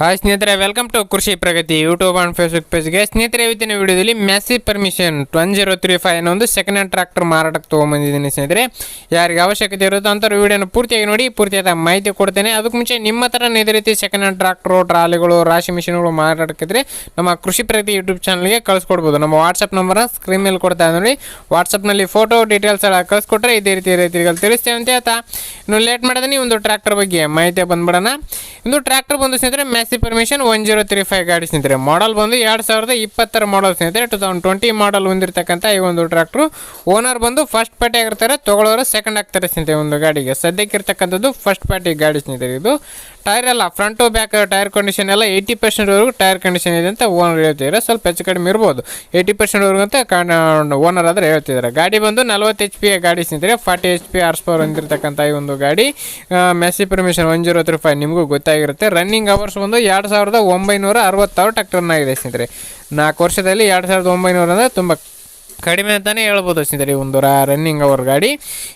Hi ಸ್ನೇಹಿತರೆ welcome to Krishi Pragati YouTube and Facebook ಪೇಜ್ಗೆ ಸ್ನೇಹಿತರೆ, ಇವತ್ತಿನ ವಿಡಿಯೋದಲ್ಲಿ Massey Ferguson one zero three five ಅನ್ನೋ ಒಂದು ಸೆಕೆಂಡ್ ಹ್ಯಾಂಡ್ ಟ್ರಾಕ್ಟರ್ ಮಾರಾಟಕ್ಕೆ ತೊಗೊಂಬಂದಿದ್ದೀನಿ ಸ್ನೇಹಿತರೆ. ಯಾರಿಗೆ ಅವಶ್ಯಕತೆ ಇರುತ್ತೋ ಅಂಥವ್ರು ವಿಡಿಯೋನ ಪೂರ್ತಿಯಾಗಿ ನೋಡಿ, ಪೂರ್ತಿಯಾದ ಮಾಹಿತಿ ಕೊಡ್ತೇನೆ. ಅದಕ್ಕೆ ಮುಂಚೆ ನಿಮ್ಮ ಹತ್ರ ಇದೇ ರೀತಿ ಸೆಕೆಂಡ್ ಹ್ಯಾಂಡ್ ಟ್ರಾಕ್ಟರು ಟ್ರಾಲಿಗಳು, ರಾಶಿ ಮಿಷಿನ್ಗಳು ಮಾರಾಟಕ್ಕಿದ್ರೆ ನಮ್ಮ ಕೃಷಿ ಪ್ರಗತಿ ಯೂಟ್ಯೂಬ್ ಚಾನಲ್ಗೆ ಕಳಿಸ್ಕೊಡ್ಬೋದು. ನಮ್ಮ ವಾಟ್ಸಪ್ ನಂಬರ್ ಸ್ಕ್ರೀನ್ ಮೇಲೆ ಕೊಡ್ತಾ ನೋಡಿ. ವಾಟ್ಸಪ್ನಲ್ಲಿ ಫೋಟೋ ಡೀಟೇಲ್ಸ್ ಎಲ್ಲ ಕಳಿಸ್ಕೊಟ್ರೆ ಇದೇ ರೀತಿ ರೈತರಿಗೆ ತಿಳಿಸ್ತೇವೆ ಅಂತ ಹೇಳ್ತಾ. ಇನ್ನು ಲೇಟ್ ಮಾಡಿದ್ರೆ ಒಂದು ಟ್ರ್ಯಾಕ್ಟರ್ ಬಗ್ಗೆ ಮಾಹಿತಿ ಬಂದ್ಬಿಡೋಣ. ಇಂದು ಟ್ರ್ಯಾಕ್ಟರ್ ಬಂದು ಸ್ನೇಹಿತರೆ Massey Ferguson one zero three five ಗಾಡಿ ಸ್ನೇಹಿತರೆ. ಮಾಡಲ್ ಬಂದು ಎರಡು ಸಾವಿರದ ಇಪ್ಪತ್ತರ ಮಾಡಲ್ ಸ್ನೇಹಿತರೆ. ಟು ತೌಸಂಡ್ ಟ್ವೆಂಟಿ ಮಾಡಲ್ ಹೊಂದಿರತಕ್ಕಂಥ ಈ ಒಂದು ಟ್ರ್ಯಾಕ್ಟ್ರು ಓನರ್ ಬಂದು ಫಸ್ಟ್ ಪಾರ್ಟಿ ಆಗಿರ್ತಾರೆ ತೊಗೊಳೋರು ಸೆಕೆಂಡ್ ಆಗ್ತಾರೆ ಸ್ನೇಹಿತರೆ ಒಂದು ಗಾಡಿಗೆ. ಸದ್ಯಕ್ಕೆ ಇರ್ತಕ್ಕಂಥದ್ದು ಫಸ್ಟ್ ಪಾರ್ಟಿ ಗಾಡಿ ಸ್ನೇಹಿತರೆ ಇದು. ಟೈರ್ ಎಲ್ಲ ಫ್ರಂಟು ಬ್ಯಾಕ್ ಟೈರ್ ಕಂಡೀಷನ್ ಎಲ್ಲ ಏಯ್ಟಿ ಪರ್ಸೆಂಟ್ವರೆಗೂ ಟೈರ್ ಕಂಡೀಷನ್ ಇದೆ ಅಂತ ಓನರ್ ಹೇಳ್ತಿದ್ದಾರೆ ಸ್ವಲ್ಪ ಹೆಚ್ಚು ಕಡಿಮೆ ಇರ್ಬೋದು. ಏಯ್ಟಿ ಪರ್ಸೆಂಟ್ವರೆಗೂ ಅಂತ ಓನರ್ ಆದರೆ ಹೇಳ್ತಿದ್ದಾರೆ ಗಾಡಿ ಬಂದು ನಲ್ವತ್ತು ಎಚ್ ಪಿ ಗಾಡಿ ಸ್ನೇಹಿತರೆ. Forty H P horse power ಹೊಂದಿರತಕ್ಕಂಥ ಈ ಒಂದು ಗಾಡಿ. Massey Ferguson one zero three five ನಿಮಗೂ ಗೊತ್ತಾಗಿರುತ್ತೆ. ರನ್ನಿಂಗ್ ಅವರ್ಸ್ ಬಂದು ಎರಡು ಸಾವಿರದ ಒಂಬೈನೂರ ಅರವತ್ತಾರು ಟ್ಯಾಕ್ಟರ್ನಾಗಿದೆ ಸ್ನೇಹಿತರೆ. ನಾಲ್ಕು ವರ್ಷದಲ್ಲಿ ಎರಡು ಸಾವಿರದ ಒಂಬೈನೂರ ಅಂದರೆ ತುಂಬ ಕಡಿಮೆ ಅಂತಲೇ ಹೇಳ್ಬೋದು ಸ್ನೇಹಿತರೆ ಒಂದು ರನ್ನಿಂಗ್ ಅವರ್ ಗಾಡಿ.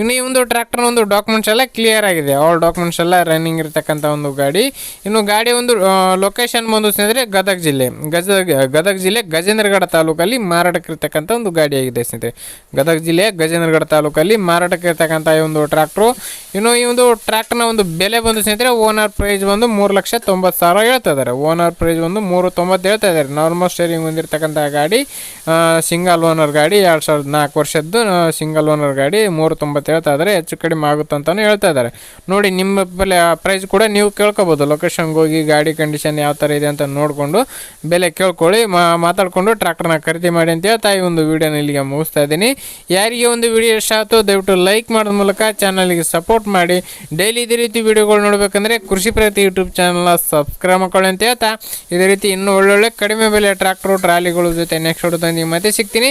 ಇನ್ನು ಈ ಒಂದು ಟ್ರ್ಯಾಕ್ಟರ್ ಒಂದು ಡಾಕ್ಯುಮೆಂಟ್ಸ್ ಎಲ್ಲ ಕ್ಲಿಯರ್ ಆಗಿದೆ. ಆಲ್ ಡಾಕ್ಯುಮೆಂಟ್ಸ್ ಎಲ್ಲ ರನ್ನಿಂಗ್ ಇರತಕ್ಕಂಥ ಒಂದು ಗಾಡಿ. ಇನ್ನು ಗಾಡಿ ಒಂದು ಲೊಕೇಶನ್ ಬಂದು ಸ್ನೇಹಿತರೆ, ಗದಗ ಜಿಲ್ಲೆ. ಗದಗ ಗದಗ ಜಿಲ್ಲೆ ಗಜೇಂದ್ರಗಡ ತಾಲೂಕಲ್ಲಿ ಮಾರಾಟಕ್ಕಿರ್ತಕ್ಕಂಥ ಒಂದು ಗಾಡಿ ಆಗಿದೆ ಸ್ನೇಹಿತರೆ. ಗದಗ ಜಿಲ್ಲೆ ಗಜೇಂದ್ರಗಡ ತಾಲೂಕಲ್ಲಿ ಮಾರಾಟಕ್ಕಿರ್ತಕ್ಕಂಥ ಈ ಒಂದು ಟ್ರ್ಯಾಕ್ಟ್ರು ಇನ್ನು ಈ ಒಂದು ಟ್ರ್ಯಾಕ್ಟರ್ನ ಒಂದು ಬೆಲೆ ಬಂದು ಸ್ನೇಹಿತರೆ ಓನರ್ ಪ್ರೈಸ್ ಬಂದು ಮೂರು ಲಕ್ಷ ತೊಂಬತ್ತು ಸಾವಿರ ಹೇಳ್ತಾ ಇದ್ದಾರೆ. ಓನರ್ ಪ್ರೈಸ್ ಬಂದು ಮೂರು ತೊಂಬತ್ತು ಹೇಳ್ತಾ ಇದ್ದಾರೆ. ನಾರ್ಮಲ್ ಸ್ಟೇರಿಂಗ್ ಹೊಂದಿರತಕ್ಕಂಥ ಗಾಡಿ ಸಿಂಗಲ್ ಓನರ್ ಗಾಡಿ. ಎರಡು ಸಾವಿರದ ನಾಲ್ಕು ವರ್ಷದ್ದು ಸಿಂಗಲ್ ಓನರ್ ಗಾಡಿ ಮೂರು ತೊಂಬತ್ತು ಹೇಳ್ತಾ ಇದ್ದಾರೆ ಹೆಚ್ಚು ಕಡಿಮೆ ಆಗುತ್ತೆ ಅಂತಲೂ ಹೇಳ್ತಾ ಇದ್ದಾರೆ ನೋಡಿ, ನಿಮ್ಮ ಬೆಲೆ ಪ್ರೈಸ್ ಕೂಡ ನೀವು ಕೇಳ್ಕೊಬೋದು. ಲೊಕೇಶನ್ಗೆ ಹೋಗಿ, ಗಾಡಿ ಕಂಡೀಷನ್ ಯಾವ ಥರ ಇದೆ ಅಂತ ನೋಡಿಕೊಂಡು ಬೆಲೆ ಕೇಳ್ಕೊಳ್ಳಿ ಮಾತಾಡಿಕೊಂಡು ಟ್ರ್ಯಾಕ್ಟರ್ನ ಖರೀದಿ ಮಾಡಿ ಅಂತ ಹೇಳ್ತಾ ಈ ಒಂದು ವೀಡಿಯೋನ ಇಲ್ಲಿಗೆ ಮುಗಿಸ್ತಾ ಇದ್ದೀನಿ. ಯಾರಿಗೆ ಒಂದು ವಿಡಿಯೋ ಇಷ್ಟ ಆಯಿತು, ದಯವಿಟ್ಟು ಲೈಕ್ ಮಾಡೋದ ಮೂಲಕ ಚಾನಲ್ಗೆ ಸಪೋರ್ಟ್ ಮಾಡಿ. ಡೈಲಿ ಇದೇ ರೀತಿ ವಿಡಿಯೋಗಳು ನೋಡಬೇಕಂದ್ರೆ ಕೃಷಿ ಪ್ರತಿ ಯೂಟ್ಯೂಬ್ ಚಾನಲ್ನ ಸಬ್ಸ್ಕ್ರೈಬ್ ಮಾಡ್ಕೊಳ್ಳಿ ಅಂತ ಹೇಳ್ತಾ. ಇದೇ ರೀತಿ ಇನ್ನೂ ಒಳ್ಳೊಳ್ಳೆ ಕಡಿಮೆ ಬೆಲೆ ಟ್ರ್ಯಾಕ್ಟ್ರು ಟ್ರಾಲಿಗಳ ಜೊತೆ ನೆಕ್ಸ್ಟ್ ಹೊಡೆದು ಮತ್ತೆ ಸಿಗ್ತೀನಿ.